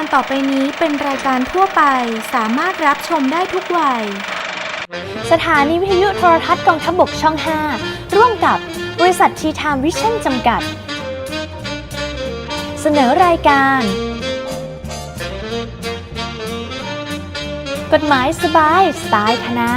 การต่อไปนี้เป็นรายการทั่วไปสามารถรับชมได้ทุกวัย สถานีวิทยุโทรทัศน์กองทัพบกช่อง 5 ร่วมกับบริษัททีทามวิชั่นจำกัด เสนอรายการ กฎหมายสบายสไตล์ธนา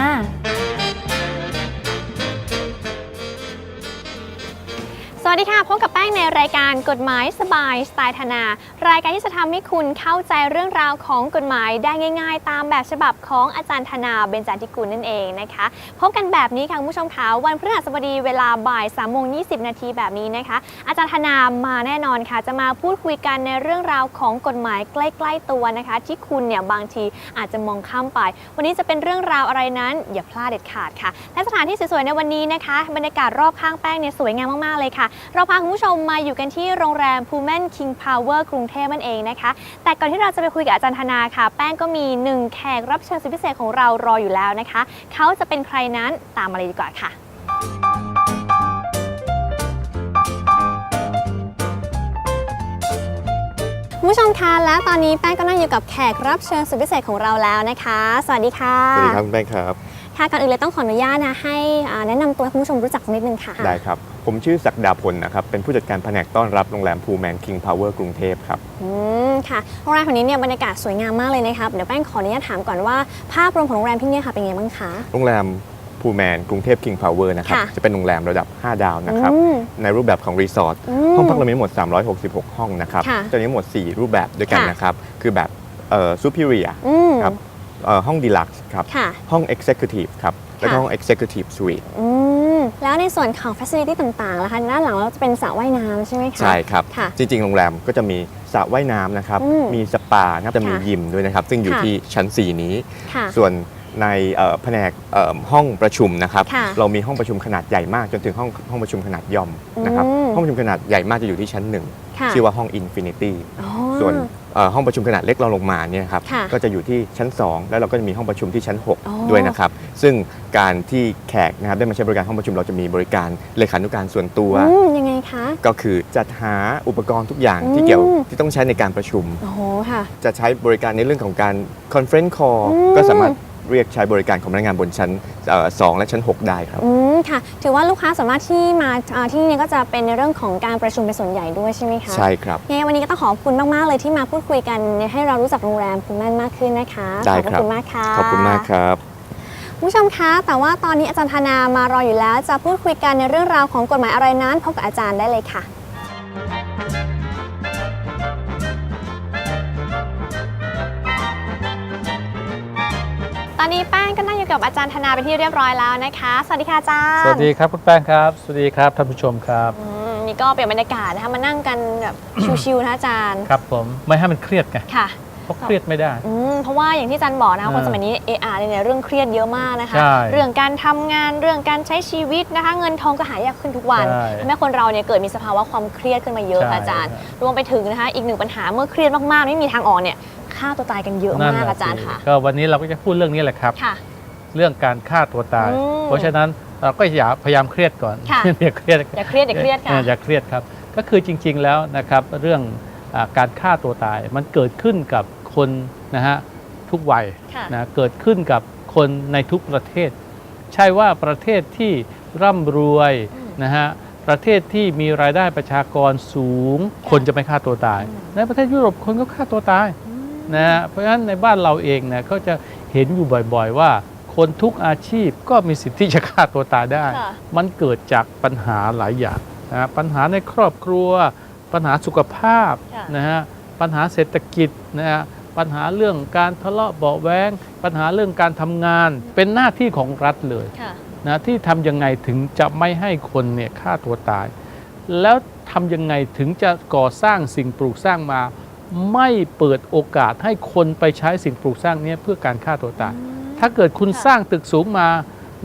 สวัสดีค่ะพบกับแป้งในรายการกฎหมายสบายสไตล์ธนา รายการที่จะทำให้คุณเข้าใจเรื่องราวของกฎหมายได้ง่าย ๆ ตามแบบฉบับของอาจารย์ธนาเบญจาธิกุลนั่นเองนะคะพบกันแบบนี้ค่ะคุณผู้ชมคะวันพฤหัสบดีเวลาบ่าย3ามโมงยีนาทีแบบนี้นะคะ อาจารย์ธนามาแน่นอนค่ะ จะมาพูดคุยกันในเรื่องราวของกฎหมายใกล้ ๆ ตัวนะคะ ที่คุณเนี่ยบางทีอาจจะมองข้ามไป วันนี้จะเป็นเรื่องราวอะไรนั้นอย่าพลาดเด็ดขาดค่ะและสถานที่สวยๆในวันนี้นะคะ บรรยากาศรอบข้างแป้งเนี่ยสวยงามมากๆเลยค่ะเราพาคุณผู้ชมมาอยู่กันที่โรงแรมพูแมนคิงพาวเวอร์กรุงเทพนั่นเองนะคะ แต่ก่อนที่เราจะไปคุยกับอาจารย์ธนาค่ะ แป้งก็มีหนึ่งแขกรับเชิญสุดพิเศษของเรารออยู่แล้วนะคะ เขาจะเป็นใครนั้นตามมาเลยดีกว่าค่ะคุณผู้ชมคะและตอนนี้แป้งก็นั่งอยู่กับแขกรับเชิญสุดพิเศษของเราแล้วนะคะ สวัสดีค่ะสวัสดีครับคุณแป้งครับ ค่ะก่อนอื่นเลยต้องขออนุญาตนะให้อ่าแนะนำตัวให้คุณผู้ชมรู้จักสักนิดนึงค่ะ ได้ครับ ผมชื่อศักดาพลนะครับ เป็นผู้จัดการแผนกต้อนรับโรงแรมพูแมนคิงพาวเวอร์กรุงเทพครับ อืมค่ะ โรงแรมแห่งนี้เนี่ยบรรยากาศสวยงามมากเลยนะครับ เดี๋ยวแป้งขออนุญาตถามก่อนว่าภาพรวมของโรงแรมที่เนี่ยค่ะเป็นไงบ้างคะ โรงแรมพูแมนกรุงเทพคิงพาวเวอร์นะครับ ค่ะจะเป็นโรงแรมระดับ 5 ดาวนะครับ อืมในรูปแบบของรีสอร์ทอืมห้องพักเรามีทั้งหมด 366 ห้องนะครับค่ะจะมีทั้งหมด 4 รูปแบบด้วยกันค่ะ นะครับ คือแบบเอ่อซูเปอร์เรียอืมครับเอ่อห้องดีลักซ์ครับ ค่ะ ห้อง Executive ครับ แล้วก็ค่ะ ห้อง Executive Suite อืม แล้วในส่วนของ Facility ต่างๆล่ะคะด้านหลังเราจะเป็นสระว่ายน้ำใช่ไหมคะ ใช่ครับ ค่ะจริงๆ โรงแรมก็จะมีสระว่ายน้ำนะครับ อืมมีสปานะครับจะมีค่ะยิมด้วยนะครับ ซึ่งอยู่ค่ะ ที่ชั้น 4 นี้ ค่ะ ส่วนในเอ่อแผนกเอ่อห้องประชุมนะครับ ค่ะเรามีห้องประชุมขนาดใหญ่มากจนถึงห้องห้องประชุมขนาดย่อมนะครับ อืม ห้องประชุมขนาดใหญ่มากจะอยู่ที่ชั้นหนึ่งค่ะชื่อว่าห้อง Infinity อ๋อ ส่วนเอ่อ ห้องประชุมขนาดเล็กเราลงมาเนี่ยครับค่ะก็จะอยู่ที่ชั้น 2 แล้วเราก็จะมีห้องประชุมที่ชั้น อ๋อ6 ด้วยนะครับ ซึ่งการที่แขกนะครับได้มาใช้บริการห้องประชุมเราจะมีบริการเลขานุการส่วนตัว อืมยังไงคะ ก็คือจัดหาอุปกรณ์ทุกอย่างอืมที่เกี่ยวที่ต้องใช้ในการประชุม โอ้โหค่ะ จะใช้บริการในเรื่องของการ conference call อืมก็สามารถ เรียกใช้บริการของพนักงานบนชั้นเอ่อสองและชั้น 6 ได้ครับ อืมค่ะ ถือว่าลูกค้าสามารถที่มาอ่าที่นี่ก็จะเป็นในเรื่องของการประชุมเป็นส่วนใหญ่ด้วยใช่ไหมคะใช่ครับ ยังไงวันนี้ก็ต้องขอบคุณมากๆเลยที่มาพูดคุยกันให้เรารู้จักโรงแรมภูแมนมากขึ้นนะคะได้ขอบครับ คุณมากค่ะ ขอบคุณมากครับ คุณผู้ชมคะ แต่ว่าตอนนี้อาจารย์ธนามารออยู่แล้ว จะพูดคุยกันในเรื่องราวของกฎหมายอะไรนั้นพบกับอาจารย์ได้เลยค่ะ นนี้แป้งก็นั่งอยู่กับอาจารย์ธนาเป็นที่เรียบร้อยแล้วนะคะ สวัสดีค่ะอาจารย์สวัสดีครับคุณแป้งครับ สวัสดีครับท่านผู้ชมครับอืมนี่ก็เปลี่ยนบรรยากาศนะคะมานั่งกันแบบชิวๆนะคะอาจารย์ ครับผมไม่ให้มันเครียดไงค่ะ เพราะเครียดไม่ได้ อืมเพราะว่าอย่างที่อาจารย์บอกนะคะเออคนสมัยนี้ AR เนี่ยเรื่องเครียดเยอะมากนะคะ ใช่เรื่องการทำงานเรื่องการใช้ชีวิตนะคะ เงินทองก็หายากขึ้นทุกวันใช่ทำให้คนเราเนี่ยเกิดมีสภาวะความเครียดขึ้นมาเยอะค่ะอาจารย์ใช่รวมไปถึงนะคะ อีกหนึ่งปัญหาเมื่อเครียดมากๆ ไม่มีทางออกเนี่ย ฆ่าตัวตายกันเยอะนั่นมากน่ะอาจารย์สิค่ะ ก็วันนี้เราก็จะพูดเรื่องนี้แหละครับ ค่ะ เรื่องการฆ่าตัวตาย อืมเพราะฉะนั้นเราก็อย่าพยายามเครียดก่อนค่ะ อย่าเครียด อย่าเครียดอย่าเครียดค่ะอออย่าเครียดครับ ก็คือจริงๆแล้วนะครับเรื่องอาการฆ่าตัวตายมันเกิดขึ้นกับคนนะฮะทุกวัยค่ะนะเกิดขึ้นกับคนในทุกประเทศ ใช่ว่าประเทศที่ร่ำรวยอืมนะฮะประเทศที่มีรายได้ประชากรสูง คนจะไม่ฆ่าตัวตาย อืม ในประเทศยุโรปคนก็ฆ่าตัวตาย อืม นะฮะเพราะฉะนั้นในบ้านเราเองเนี่ยก็จะเห็นอยู่บ่อยๆว่า คนทุกอาชีพก็มีสิทธิ์ที่จะฆ่าตัวตายได้ค่ะมันเกิดจากปัญหาหลายอย่างนะฮะปัญหาในครอบครัว ปัญหาสุขภาพค่ะนะฮะปัญหาเศรษฐกิจนะฮะปัญหาเรื่องการทะเลาะเบาะแว้งปัญหาเรื่องการทำงานเป็นหน้าที่ของรัฐเลยค่ะนะที่ทำยังไงถึงจะไม่ให้คนเนี่ยฆ่าตัวตาย แล้วทำยังไงถึงจะก่อสร้างสิ่งปลูกสร้างมา ไม่เปิดโอกาสให้คนไปใช้สิ่งปลูกสร้างเนี้เพื่อการฆ่าตัวตาย ถ้าเกิดคุณค่ะสร้างตึกสูงมา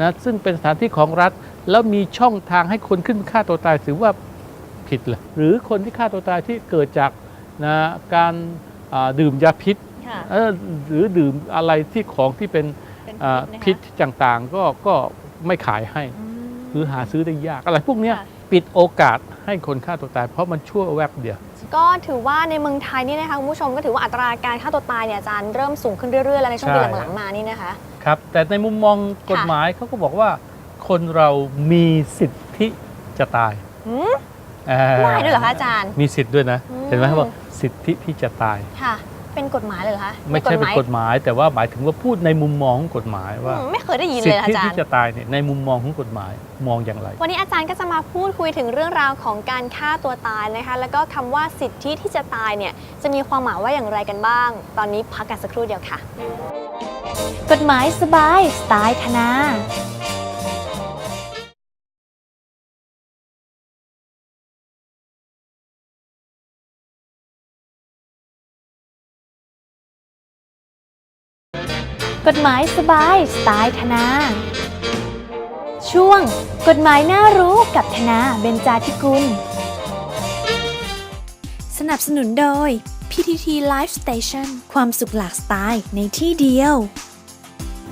นะซึ่งเป็นสถานที่ของรัฐ แล้วมีช่องทางให้คนขึ้นฆ่าตัวตายถือว่าผิดเลยหรือคนที่ฆ่าตัวตายที่เกิดจากนะการอ่าดื่มยาพิษค่ะเออหรือดื่มอะไรที่ของที่เป็นเป็นอ่านะคะพิษต่างๆ ก็ก็ไม่ขายให้อืมหรือหาซื้อได้ยากอะไรพวกเนี้ยค่ะปิดโอกาสให้คนฆ่าตัวตาย เพราะมันชั่วแวบเดียว ก็ถือว่าในเมืองไทยนี่นะคะคุณผู้ชมก็ถือว่าอัตราการฆ่าตัวตายเนี่ยอาจารย์เริ่มสูงขึ้นเรื่อยๆแล้วในช่วงปีใช่ หลังๆมานี่นะคะ ครับ แต่ในมุมมองกฎหมายเขาก็บอกว่า คนเรามีสิทธิจะตายหืม อ่าได้ด้วยเหรอคะอาจารย์ มีสิทธิ์ด้วยนะ อืม เห็นไหมเขาบอกสิทธิที่จะตาย ค่ะ เป็นกฎหมายเลยเหรอคะไม่ใช่เป็นกฎหมาย แต่ว่าหมายถึงว่าพูดในมุมมองของกฎหมายว่าอืมไม่เคยได้ยินสิเลทยนะธิอาจารที่ย์จะตายเนี่ยในมุมมองของกฎหมายมองอย่างไร วันนี้อาจารย์ก็จะมาพูดคุยถึงเรื่องราวของการฆ่าตัวตายนะคะ แล้วก็คำว่าสิทธิที่จะตายเนี่ยจะมีความหมายว่าอย่างไรกันบ้าง ตอนนี้พักกันสักครู่เดียวค่ะ กฎหมายสบายสไตล์ธนา กฎหมายสบายสไตล์ธนา ช่วง กฎหมายน่ารู้กับธนาเบญจาธิกุล สนับสนุนโดย PTT Live Station ความสุขหลากสไตล์ในที่เดียว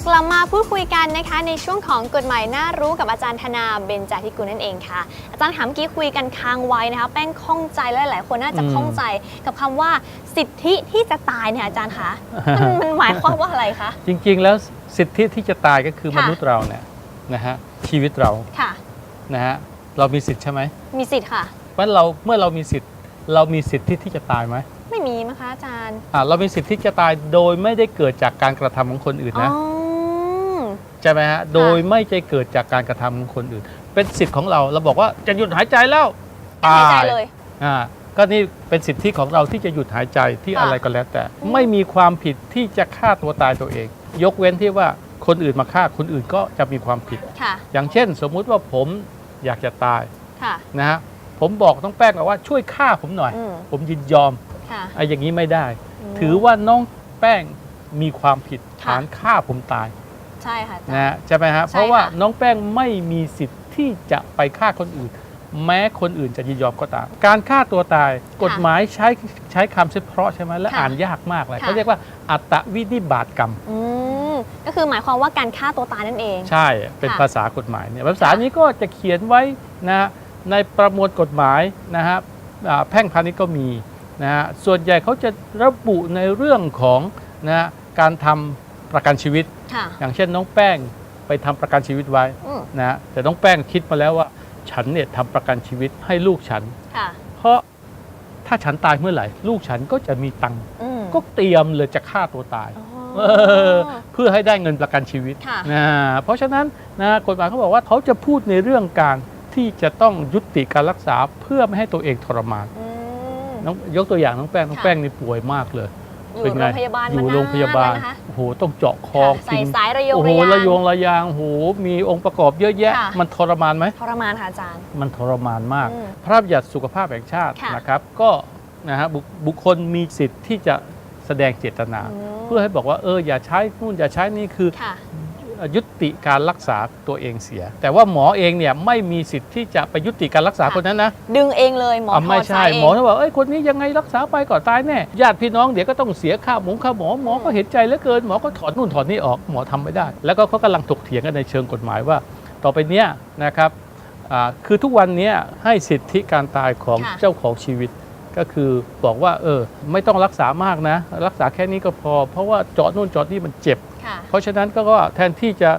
กลับมาพูดคุยกันนะคะในช่วงของกฎหมายน่ารู้กับอาจารย์ธนาเบญจาธิกุลนั่นเองค่ะ อาจารย์ถามเมื่อกี้คุยกันค้างไว้นะคะแป้งข้องใจและหลายๆคนน่าจะอืมข้องใจกับคำว่าสิทธิที่จะตายเนี่ยอาจารย์คะมันมันหมายความว่าอะไรคะ จริงๆ แล้วสิทธิที่จะตายก็คือค่ะมนุษย์เราเนี่ยนะฮะชีวิตเราค่ะ นะฮะเรามีสิทธิ์ใช่ไหมมีสิทธิ์ค่ะ เพราะเราเมื่อเรามีสิทธิ์ เรามีสิทธิที่จะตายไหมไม่มีมั้งคะอาจารย์อ่าเรามีสิทธิที่จะตายโดยไม่ได้เกิดจากการกระทำของคนอื่นอ๋อนะใช่ไหมฮะ โดยไม่ใช่เกิดจากการกระทำของคนอื่น เป็นสิทธิ์ของเรา เราบอกว่าจะหยุดหายใจแล้วหายใจตายเลยอ่าก็นี่เป็นสิทธิของเราที่จะหยุดหายใจที่ค่ะอะไรก็แล้วแต่อืมไม่มีความผิดที่จะฆ่าตัวตายตัวเอง ยกเว้นที่ว่าคนอื่นมาฆ่าคนอื่นก็จะมีความผิดค่ะอย่างเช่น สมมุติว่าผมอยากจะตายค่ะนะฮะผมบอกต้องแป้งบอกว่าช่วยฆ่าผมหน่อยอืมผมยินยอมค่ะไอ้อย่างนี้ไม่ได้มถือว่าน้องแป้งมีความผิดค่ะฐานฆ่าผมตาย ใช่ค่ะอาจารย์ นะฮะใช่ไหมฮะ ใช่เพราะว่าค่ะน้องแป้งไม่มีสิทธิ์ที่จะไปฆ่าคนอื่น แม้คนอื่นจะยินยอมก็ตาม การฆ่าตัวตายกฎหมายใช้ใช้คำเฉพาะใช่ไหมและค่ะอ่านยากมากเลยค่ะ เขาเรียกว่าอัตวินิบาตกรรม อืมก็คือหมายความว่าการฆ่าตัวตายนั่นเอง ใช่เป็นค่ะภาษากฎหมายเนี่ยภาษานี้ก็จะเขียนไว้นะฮะในประมวลกฎหมายนะฮะอ่าแพ่งพาณิชย์ก็มีนะฮะส่วนใหญ่เขาจะระบุในเรื่องของนะฮะการทำ ประกันชีวิต ค่ะ อย่างเช่นน้องแป้งไปทำประกันชีวิตไว้อืมนะฮะแต่น้องแป้งคิดมาแล้วว่า ฉันเนี่ยทำประกันชีวิตให้ลูกฉัน ค่ะเพราะถ้าฉันตายเมื่อไหร่ ลูกฉันก็จะมีตังค์อืมก็เตรียมเลยจะฆ่าตัวตาย อ๋อ เออเพื่อให้ได้เงินประกันชีวิตค่ะ นะเพราะฉะนั้นนะกฎหมายเขาบอกว่าเขาจะพูดในเรื่องการที่จะต้องยุติการรักษาเพื่อไม่ให้ตัวเองทรมานอืมน้องยกตัวอย่างน้องแป้งน้องค่ะ แป้งนี่ป่วยมากเลย อยู่เป็นโรไงงพยาบาลอยู่มนนโรงพยาบาลแล้วนะคะโอ้โหต้องเจาะคอค่ะใส่กินสายระยงโอ้โหระระยางยงระยางโอ้โหมีองค์ประกอบเยอะแยะค่ะมันทรมานไหมทรมานค่ะอาจารย์ มันทรมานมากอืมพระราชบัญญัติสุขภาพแห่งชาติค่ะนะครับ ก็นะฮะบุคบุคคลมีสิทธิ์ที่จะแสดงเจตนาอืมเพื่อให้บอกว่าเอออย่าใช้นู่นอย่าใช้นี่คือค่ะ ยุติการรักษาตัวเองเสีย แต่ว่าหมอเองเนี่ยไม่มีสิทธิ์ที่จะไปยุติการรักษาค่ะคนนั้นนะดึงเองเลยหมออะถไม่อดใช่สายเองหมอถ้าบอกเอ้ยคนนี้ยังไงรักษาไปก่อนตายแน่ญาติพี่น้องเดี๋ยวก็ต้องเสียค่าหมงค่าหมอหมอก็เห็นใจเหลือเกินหมอก็ถอนนู่นถอนนี่ออกหมอทำไม่ได้ แล้วก็เขากำลังถกเถียงกันในเชิงกฎหมายว่า ต่อไปเนี้ยนะครับอ่าคือทุกวันเนี้ยให้สิทธิการตายของค่ะเจ้าของชีวิต ก็คือบอกว่าเออไม่ต้องรักษามากนะ รักษาแค่นี้ก็พอ เพราะว่าเจาะนู่นเจาะนี่มันเจ็บค่ะเพราะฉะนั้นก็ก็แทนที่จะ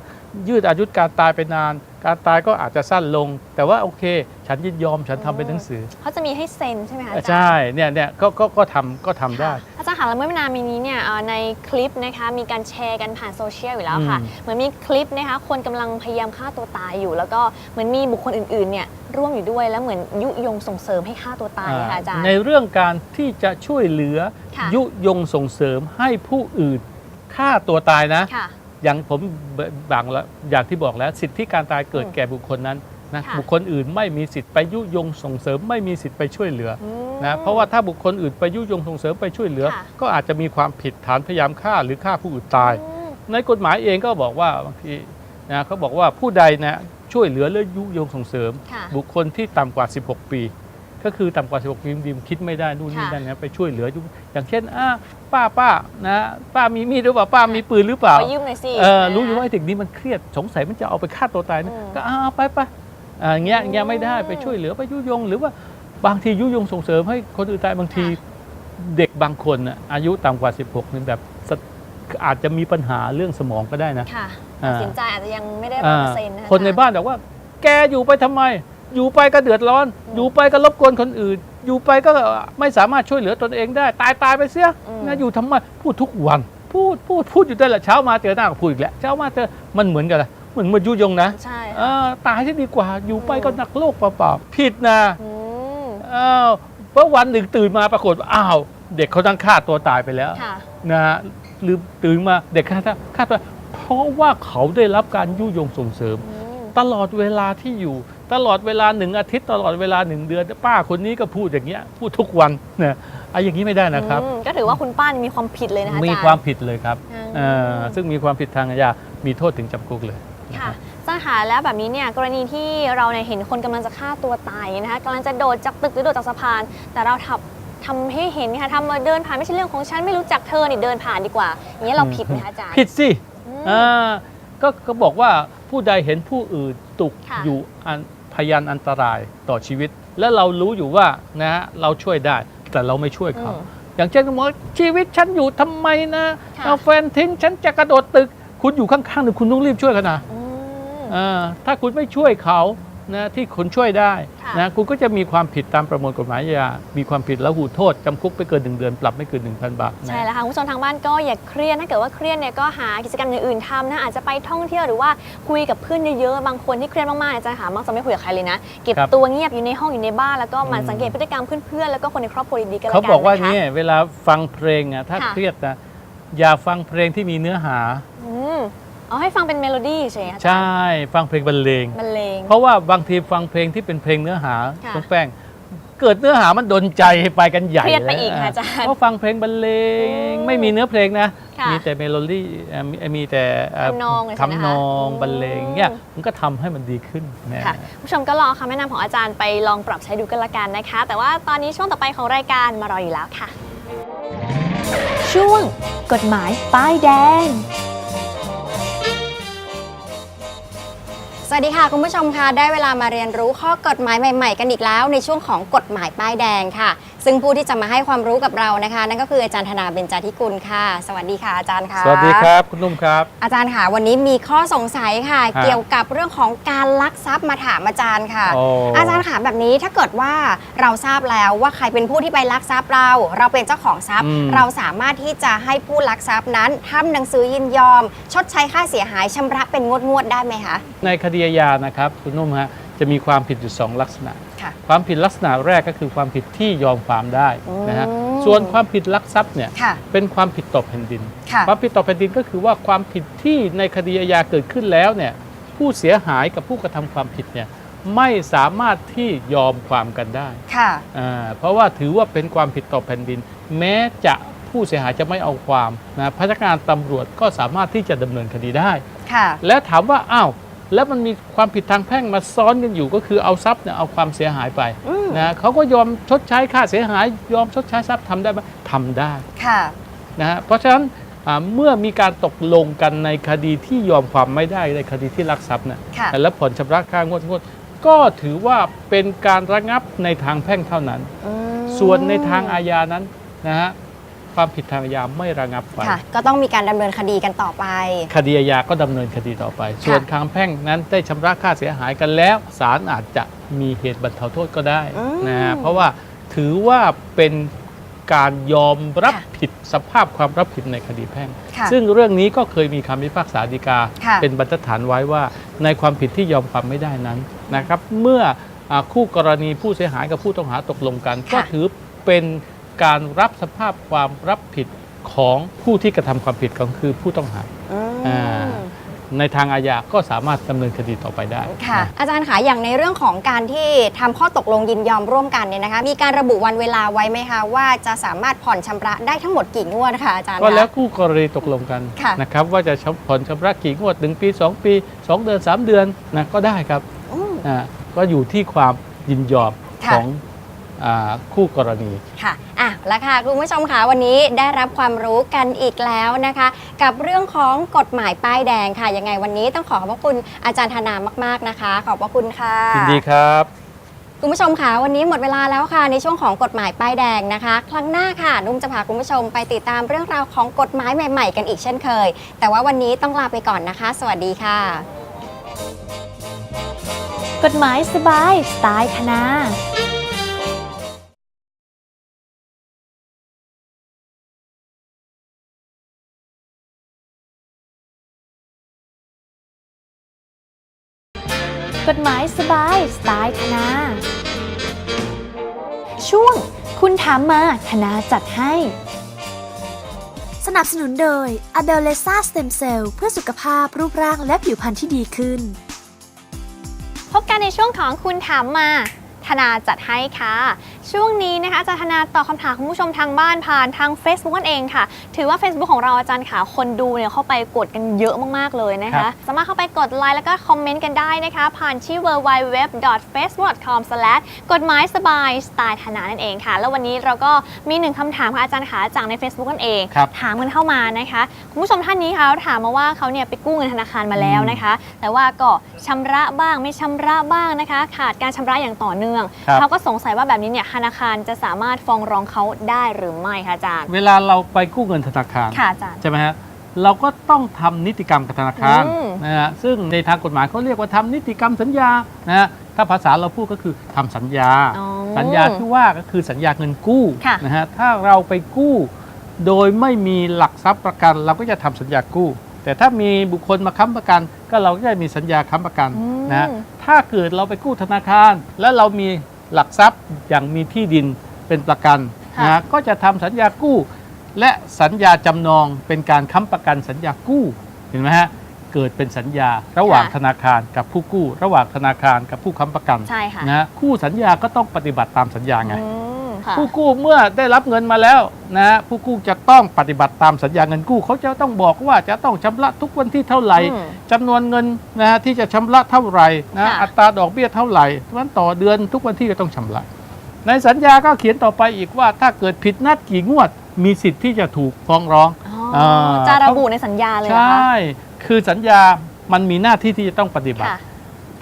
ยืดอายุการตายไปนาน การตายก็อาจจะสั้นลง แต่ว่าโอเค ฉันยินยอมฉันทำเป็นหนังสือเขาจะมีให้เซ็นใช่ไหมคะอาจารย์ใช่เนี่ยเนี่ยก็ก็ก็ทำก็ทำได้ค่ะอาจารย์คะแล้วเมื่อไม่นานมานี้เนี่ยเอ่อในคลิปนะคะมีการแชร์กันผ่านโซเชียลอยู่แล้วค่ะอืมเหมือนมีคลิปนะคะคนกำลังพยายามฆ่าตัวตายอยู่ แล้วก็เหมือนมีบุคคลอื่นๆเนี่ยร่วมอยู่ด้วยแล้วเหมือนยุยงส่งเสริมให้ฆ่าตัวตายอะค่ะอาจารย์ในเรื่องการที่จะช่วยเหลือค่ะยุยงส่งเสริมให้ผู้อื่นฆ่าตัวตายนะค่ะ อย่างผมบางละอย่างที่บอกแล้ว สิทธิการตายเกิดอืมแก่บุคคลนั้นนะค่ะบุคคลอื่นไม่มีสิทธิ์ไปยุยงส่งเสริมไม่มีสิทธิ์ไปช่วยเหลืออืมนะเพราะว่าถ้าบุคคลอื่นไปยุยงส่งเสริมไปช่วยเหลือค่ะก็อาจจะมีความผิดฐานพยายามฆ่าหรือฆ่าผู้อื่นตายอืมในกฎหมายเองก็บอกว่าบางทีนะเขาบอกว่าผู้ใดนะช่วยเหลือและยุยงส่งเสริมค่ะบุคคลที่ต่ำกว่า 16 ปี ก็คือต่ำกว่า 16ปีดิมคิดไม่ได้นู่นนี่ค่ะนั่นนะไปช่วยเหลือยุอย่างเช่นอ่าป้าป้านะป้ามีมีดหรือเปล่าป้ามีปืนหรือเปล่าขอยืมหน่อยสิเออรู้อยู่นะว่าไอ้เด็กนี้มันเครียดสงสัยมันจะเอาไปฆ่าตัวตายนะอืมก็เอาไปไปอ่าอย่างเงี้ยอย่างเงี้ยไม่ได้ไปช่วยเหลือไปยุยง หรือว่าบางทียุยงส่งเสริมให้คนอื่นตายบางทีเด็กบางคนน่ะอายุต่ำกว่า 16นี่แบบสะอาจจะมีปัญหาเรื่องสมองก็ได้นะค่ะอ่าตัดสินใจอาจจะยังไม่ได้ร้อยอ่าเปอร์เซ็นต์นะคะคนในอจรย์บ้านบอกว่า แกอยู่ไปทำไม อยู่ไปก็เดือดร้อนอืมอยู่ไปก็รบกวนคนอื่น อยู่ไปก็ไม่สามารถช่วยเหลือตนเองได้ ตายตายไปเสียอืมนะอยู่ทำไมพูดทุกวัน พูดพูดพูดอยู่ได้แหละเช้ามาเจอหน้าก็พูดอีกแล้วเช้ามาเจอมันเหมือนกันเลยเหมือนมันยุยงนะใช่เอค่ะอตายที่ดีกว่า อยู่ไปอืมก็หนักโลกเปล่าๆผิดนะอืมอ้าวเพราะวันหนึ่งตื่นมาปรากฏว่าอ้าวเด็กเขาตั้งฆ่าตัวตายไปแล้วค่ะนะฮะหรือตื่นมาเด็กฆ่าตัวฆ่าตัวเพราะว่าเขาได้รับการยุยงส่งเสริมอืมตลอดเวลาที่อยู่ ตลอดเวลาหนึ่งอาทิตย์ตลอดเวลาหนึ่งเดือน ป้าคนนี้ก็พูดอย่างเงี้ยพูดทุกวันนะไอ้อย่างนี้ไม่ได้นะครับอืมก็ถือว่าคุณป้านี่มีความผิดเลยนะคะมีอาจารย์ความผิดเลยครับอืมเอ่อซึ่งมีความผิดทางอาญา มีโทษถึงจำคุกเลยนะค่ะรับอาจารย์คะแล้วแบบนี้เนี่ยกรณีที่เราเนี่ยเห็นคนกำลังจะฆ่าตัวตายนะคะกำลังจะโดดจากตึกหรือโดดจากสะพาน แต่เราทำทำให้เห็นค่ะทำมาเดินผ่านไม่ใช่เรื่องของฉันไม่รู้จักเธอนี่เดินผ่านดีกว่าอย่างนี้ยเราผิดไหมคะอาจารย์ผิดสิอืมอ่าก็ก็บอกว่าผู้ใดเห็นผู้อื่นตกค่ะอยู่อัน พยานอันตรายต่อชีวิต และเรารู้อยู่ว่านะฮะเราช่วยได้ แต่เราไม่ช่วยเขาอืมอย่างเช่นบอกว่าชีวิตฉันอยู่ทำไมนะค่ะเอาแฟนทิ้งฉันจะกระโดดตึก คุณอยู่ข้างๆหนึ่งคุณต้องรีบช่วยกันนะอืมอ่าถ้าคุณไม่ช่วยเขา นะที่คุณช่วยได้ค่ะนะคุณก็จะมีความผิดตามประมวลกฎหมายอาญามีความผิดแล้วหูโทษ จำคุกไม่เกินหนึ่งเดือน ปรับไม่เกิน 1,000 บาทนะใช่แล้วค่ะคุณผู้ชมทางบ้านก็อย่าเครียด ถ้าเกิดว่าเครียดเนี่ยก็หากิจกรรมอย่างอื่นทำนะ อาจจะไปท่องเที่ยวหรือว่าคุยกับเพื่อนเยอะๆ บางคนที่เครียดมากๆเนี่ยอาจารย์หามักจะไม่คุยกับใครเลยนะ เก็บครับตัวเงียบอยู่ในห้องอยู่ในบ้านแล้วก็หมันอืมสังเกตพฤติกรรมเพื่อนๆ แล้วก็คนในครอบครัวดีๆกันแล้วเขากันบอกว่านะคะเนี่ยเวลาฟังเพลงอะถ้าค่ะเครียดนะอย่าฟังเพลงที่มีเนื้อหาอืม เอาให้ฟังเป็นเมโลดี้ใช่ไหมคะใช่ ฟังเพลงบรรเลง บรรเลง เพราะว่าบางทีฟังเพลงที่เป็นเพลงเนื้อหาค่ะต้องแป้ง เกิดเนื้อหามันดนใจให้ไปกันใหญ่เครียดไปแล้วอีกค่ะอาจารย์เพราะฟังเพลงบรรเลงอืมไม่มีเนื้อเพลงนะ ค่ะ มีแต่เมโลดี้เอ่อมีมีแต่เทำนองเลยใช่ไหมคะทำนองอืมบรรเลงเนี่ยมันก็ทำให้มันดีขึ้นนะ ค่ะผู้ชมก็ลองคำแนะนำของอาจารย์ไปลองปรับใช้ดูกันละกันนะคะ แต่ว่าตอนนี้ช่วงต่อไปของรายการมารออยู่แล้วค่ะ ช่วง กฎหมายป้ายแดง สวัสดีค่ะ คุณผู้ชมค่ะได้เวลามาเรียนรู้ข้อกฎหมายใหม่ ๆ กันอีกแล้ว ในช่วงของกฎหมายป้ายแดงค่ะ ซึ่งผู้ที่จะมาให้ความรู้กับเรานะคะ นั่นก็คืออาจารย์ธนาเบญจาธิกุลค่ะ สวัสดีค่ะอาจารย์ค่ะสวัสดีครับคุณนุ่มครับ อาจารย์ค่ะวันนี้มีข้อสงสัยค่ะ ฮะเกี่ยวกับเรื่องของการลักทรัพย์มาถามอาจารย์ค่ะ โอ้ อาจารย์ค่ะแบบนี้ถ้าเกิดว่าเราทราบแล้วว่าใครเป็นผู้ที่ไปลักทรัพย์เรา เราเป็นเจ้าของทรัพย์ อืม เราสามารถที่จะให้ผู้ลักทรัพย์นั้นทำหนังสือยินยอม ชดใช้ค่าเสียหายชำระเป็นงวดๆได้ไหมคะ ในคดีอาญานะครับคุณนุ่มฮะจะมีความผิดอยู่สองลักษณะ ค่ะความผิดลักษณะแรกก็คือความผิดที่ยอมความได้นะฮะอืมส่วนความผิดลักทรัพย์เนี่ยค่ะเป็นความผิดต่อแผ่นดินค่ะความผิดต่อแผ่นดินก็คือว่าความผิดที่ในคดีอาญาเกิดขึ้นแล้วเนี่ยผู้เสียหายกับผู้กระทำความผิดเนี่ยไม่สามารถที่ยอมความกันได้ค่ะอ่าเพราะว่าถือว่าเป็นความผิดต่อแผ่นดิน แม้จะผู้เสียหายจะไม่เอาความนะพนักงานตำรวจก็สามารถที่จะดำเนินคดีได้ค่ะแล้วถามว่าอ้าว แล้วมันมีความผิดทางแพ่งมาซ้อนกันอยู่ก็คือเอาทรัพย์เนี่ยเอาความเสียหายไปอืมนะเขาก็ยอมชดใช้ค่าเสียหาย ยอมชดใช้ทรัพย์ทำได้ไหมทำได้ค่ะนะฮะเพราะฉะนั้นอ่าเมื่อมีการตกลงกันในคดีที่ยอมความไม่ได้ในคดีที่ลักทรัพย์เนี่ยค่ะและผ่อนชำระค่างวดงวดก็ถือว่าเป็นการระงับในทางแพ่งเท่านั้นอืมส่วนในทางอาญานั้นนะฮะ ความผิดทางอาญาไม่ระงับไป ค่ะ ก็ต้องมีการดำเนินคดีกันต่อไป คดีอาญาก็ดำเนินคดีต่อไป ส่วนทางแพ่งนั้นได้ชำระค่าเสียหายกันแล้วศาลอาจจะมีเหตุบรรเทาโทษก็ได้อืมนะฮะเพราะว่าถือว่าเป็นการยอมรับค่ะผิดสภาพความรับผิดในคดีแพ่ง ค่ะซึ่งเรื่องนี้ก็เคยมีคำพิพากษาฎีกา ค่ะ เป็นบรรทัดฐานไว้ว่าในความผิดที่ยอมความไม่ได้นั้นนะครับ เมื่ออาคู่กรณีผู้เสียหายกับผู้ต้องหาตกลงกัน ก็ถือเป็น การรับสภาพความรับผิดของผู้ที่กระทำความผิดก็คือผู้ต้องหาอืมอ่าในทางอาญาก็สามารถดำเนินคดีต่อไปได้ค่ะนะอาจารย์คะอย่างในเรื่องของการที่ทำข้อตกลงยินยอมร่วมกันเนี่ยนะคะมีการระบุวันเวลาไว้ไหมคะว่าจะสามารถผ่อนชำระได้ทั้งหมดกี่งวดคะอาจารย์ก็แล้วคะคู่กรณีตกลงกันค่ะนะครับว่าจะผ่อนชำระกี่งวดหนึ่งปี 2 ปี 2 เดือน 3 เดือนนะก็ได้ครับอืมอ่าก็อยู่ที่ความยินยอมค่ะของอาคู่กรณีค่ะอะ และค่ะคุณผู้ชมค่ะวันนี้ได้รับความรู้กันอีกแล้วนะคะ กับเรื่องของกฎหมายป้ายแดงค่ะยังไงวันนี้ต้องขอขอบพระคุณอาจารย์ธนามาก ๆนะคะ ขอบพระคุณค่ะ ยินดีครับ คุณผู้ชมค่ะวันนี้หมดเวลาแล้วค่ะในช่วงของกฎหมายป้ายแดงนะคะ ครั้งหน้าค่ะ นุ่มจะพาคุณผู้ชมไปติดตามเรื่องราวของกฎหมายใหม่ ๆ กันอีกเช่นเคย แต่ว่าวันนี้ต้องลาไปก่อนนะคะ สวัสดีค่ะ กฎหมายสบายสไตล์ธนา กฎหมายสบายสไตล์ธนา ช่วง คุณถามมาธนาจัดให้ สนับสนุนโดย a b e l e s a Stem Cell เพื่อสุขภาพรูปร่างและผิวพรรณที่ดีขึ้น พบกันในช่วงของคุณถามมา ธนาจัดให้ค่ะ ช่วงนี้นะคะอาจารย์ธนาตอบคำถามคุณผู้ชมทางบ้านผ่านทาง Facebook นั่นเองค่ะ ถือว่า Facebook ของเราอาจารย์ขาคนดูเนี่ยเข้าไปกดกันเยอะมาก ๆ เลยนะครัคะบสามารถเข้าไปกดไลค์แล้วก็คอมเมนต์กันได้นะคะ ผ่านที่ www.facebook.com กฎหมายสบายสไตล์ธนานั่นเองค่ะ แล้ววันนี้เราก็มีหนึ่งคำถามค่ะอาจารย์ขาจากใน Facebook นั่นเองครับถามกันเข้ามานะคะคุณผู้ชมท่านนี้ค่ะเขาถามมาว่าเขาเนี่ยไปกู้เงินธนาคารมาแล้วนะคะ แต่ว่าก็ชำระบ้างไม่ชำระบ้างนะคะ ขาดการชำระอย่างต่อเนื่องครับเขาก็สงสัยว่าแบบนี้เนี่ยธนาคารจะสามารถฟ้องร้องเขาได้หรือไม่คะอาจารย์เวลาเราไปกู้เงินธนาคารค่ะอาจารย์ ใช่ไหมฮะเราก็ต้องทำนิติกรรมกับธนาคารอืม นะฮะซึ่งในทางกฎหมายเขาเรียกว่าทำนิติกรรมสัญญานะฮะถ้าภาษาเราพูดก็คือทำสัญญา อ๋อ สัญญาที่ว่าก็คือสัญญาเงินกู้ค่ะ นะฮะถ้าเราไปกู้ โดยไม่มีหลักทรัพย์ประกัน เราก็จะทำสัญญากู้ แต่ถ้ามีบุคคลมาค้ำประกัน ก็เราก็จะมีสัญญาค้ำประกันอืม นะฮะถ้าเกิดเราไปกู้ธนาคาร แล้วเรามี หลักทรัพย์อย่างมีที่ดินเป็นประกันนะฮะก็จะทำสัญญากู้ และสัญญาจำนองเป็นการค้ำประกันสัญญากู้เห็นไหมฮะเกิดเป็นสัญญาระหว่างค่ะ ธนาคารกับผู้กู้ ระหว่างธนาคารกับผู้ค้ำประกันใช่ค่ะนะฮะคู่สัญญาก็ต้องปฏิบัติตามสัญญาไง อืม ค่ะ ผู้กู้เมื่อได้รับเงินมาแล้วนะฮะผู้กู้จะต้องปฏิบัติตามสัญญาเงินกู้ เขาจะต้องบอกว่าจะต้องชำระทุกวันที่เท่าไหร่อืมจำนวนเงินนะฮะที่จะชำระเท่าไหร่นะค่ะ อัตราดอกเบี้ยเท่าไหร่ทุกวันต่อเดือนทุกวันที่ก็ต้องชำระ ในสัญญาก็เขียนต่อไปอีกว่า ถ้าเกิดผิดนัดกี่งวด มีสิทธิ์ที่จะถูกฟ้องร้อง อ๋อาจะระบุในสัญญาเลยใชเหรอคะ่ คือสัญญามันมีหน้าที่ที่จะต้องปฏิบัติ ค่ะ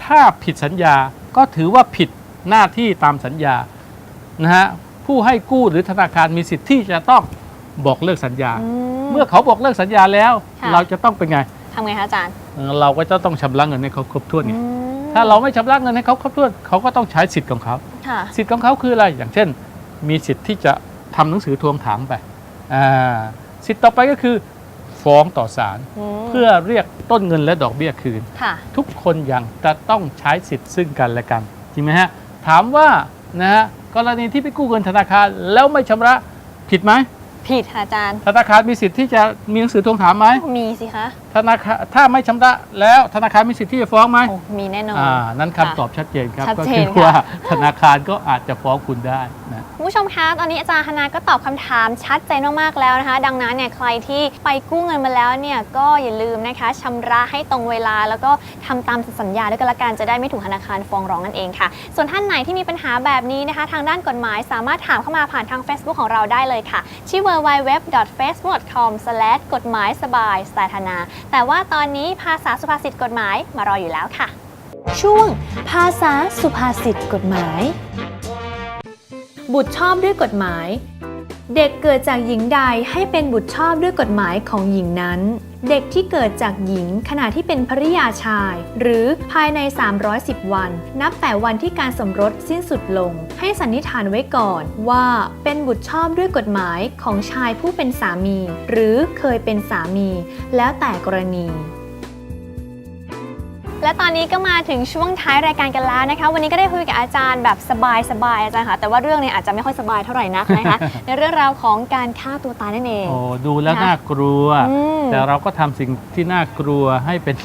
ถ้าผิดสัญญาก็ถือว่าผิดหน้าที่ตามสัญญานะฮะ ผู้ให้กู้หรือธนาคารมีสิทธิ์ที่จะต้องบอกเลิกสัญญาอืมเมื่อเขาบอกเลิกสัญญาแล้วค่ะเราจะต้องเป็นไงทำไงคะอาจารย์เอ่อเราก็จะต้องชำระเงินให้เขาครบถ้วนไงอืมถ้าเราไม่ชำระเงินให้เขาครบถ้วนเขาก็ต้องใช้สิทธิ์ของเขาค่ะสิทธิ์ของเขาคืออะไรอย่างเช่น มีสิทธิ์ที่จะทำหนังสือทวงถามไปอ่าสิทธิ์ต่อไปก็คือฟ้องต่อศาลมเพื่อเรียกต้นเงินและดอกเบี้ยคืนค่ะทุกคนอย่างจะต้องใช้สิทธิ์ซึ่งกันและกันจริงไหมฮะถามว่านะฮะ กรณีที่ไปกู้เงินธนาคารแล้วไม่ชำระผิดไหมผิดค่ะอาจารย์ ธนาคารมีสิทธิ์ที่จะมีหนังสือทวงถามไหมมีสิคะ ธนาคารถ้าไม่ชำระแล้วธนาคารมีสิทธิ์ที่จะฟ้องไหมโอ้มีแน่นอน อ่านั้นคำค่ะตอบชัดเจนครับ ชัดก็เจคืนอค่ะว่าธนาคารก็อาจจะฟ้องคุณได้นะ คุณผู้ชมคะตอนนี้อาจารย์ธนาก็ตอบคำถามชัดเจนมากๆแล้วนะคะ ดังนั้นเนี่ยใครที่ไปกู้เงินมาแล้วเนี่ยก็อย่าลืมนะคะชำระให้ตรงเวลา แล้วก็ทำตามสัญญาด้วยกันละกันจะได้ไม่ถูกธนาคารฟ้องร้องนั่นเองค่ะ ส่วนท่านไหนที่มีปัญหาแบบนี้นะคะ ทางด้านกฎหมายสามารถถามเข้ามาผ่านทาง Facebook ของเราได้เลยค่ะ ที่ www.facebook.com กฎหมายสบายสไตล์ธนาแต่ว่าตอนนี้ภาษาสุภาษิตกฎหมายมารออยู่แล้วค่ะ ช่วง ภาษาสุภาษิตกฎหมาย บุตรชอบด้วยกฎหมาย เด็กเกิดจากหญิงใดให้เป็นบุตรชอบด้วยกฎหมายของหญิงนั้น เด็กที่เกิดจากหญิงขณะที่เป็นภริยาชาย หรือภายใน 310 วัน นับแต่วันที่การสมรสสิ้นสุดลง ให้สันนิษฐานไว้ก่อนว่าเป็นบุตรชอบด้วยกฎหมายของชายผู้เป็นสามี หรือเคยเป็นสามี แล้วแต่กรณี และตอนนี้ก็มาถึงช่วงท้ายรายการกันแล้วนะคะ วันนี้ก็ได้คุยกับอาจารย์แบบสบายๆอาจารย์ค่ะแต่ว่าเรื่องเนี้อาจจะไม่ค่อยสบายเท่าไหร่นักนะคะ ในเรื่องราวของการฆ่าตัวตายนั่นเองโอ้ดูแล้วค่ะน่ากลัวอืมแต่เราก็ทำสิ่งที่น่ากลัวให้เป็น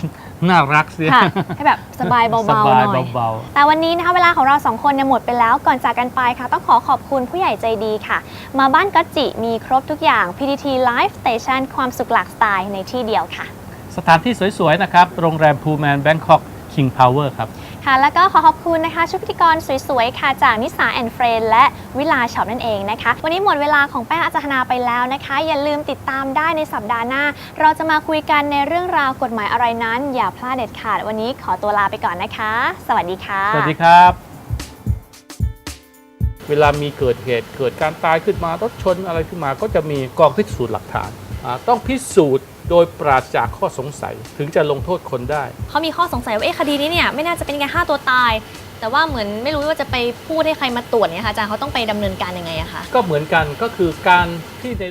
น่ารักเสียค่ะให้แบบสบายเบาๆสหบายน่อยเบาแต่วันนี้นะคะเวลาของเราสองคนเนี่ยหมดไปแล้วก่อนจากกันไปค่ะ ต้องขอขอบคุณผู้ใหญ่ใจดีค่ะ มาบ้านกัจจิมีครบทุกอย่าง PTT Live Station ความสุขหลากสไตล์ในที่เดียวค่ะๆ สถานที่สวยๆนะครับ โรงแรมพูแมนแบงคอกคิงพาวเวอร์ครับ ค่ะ แล้วก็ขอขอบคุณนะคะชุดพิธีกรสวยๆ ค่ะ จากนิสาแอนเฟรนและวิลาช็อปนั่นเองนะคะ วันนี้หมดเวลาของแป้งอาจารย์นาไปแล้วนะคะ อย่าลืมติดตามได้ในสัปดาห์หน้า เราจะมาคุยกันในเรื่องราวกฎหมายอะไรนั้น อย่าพลาดเด็ดขาด วันนี้ขอตัวลาไปก่อนนะคะ สวัสดีค่ะ สวัสดีครับ เวลามีเกิดเหตุเกิดการตายขึ้นมารถชนอะไรขึ้นมาก็จะมีกองพิสูจน์หลักฐานอ่าต้องพิสูจน์ โดยปราศจากข้อสงสัยถึงจะลงโทษคนได้ เขามีข้อสงสัยว่าเอ๊ะคดีนี้เนี่ยไม่น่าจะเป็นการฆ่าตัวตาย แต่ว่าเหมือนไม่รู้ว่าจะไปพูดให้ใครมาตรวจเนี่ยค่ะอาจารย์เขาต้องไปดำเนินการยังไงอะคะ ก็เหมือนกันก็คือการที่ใน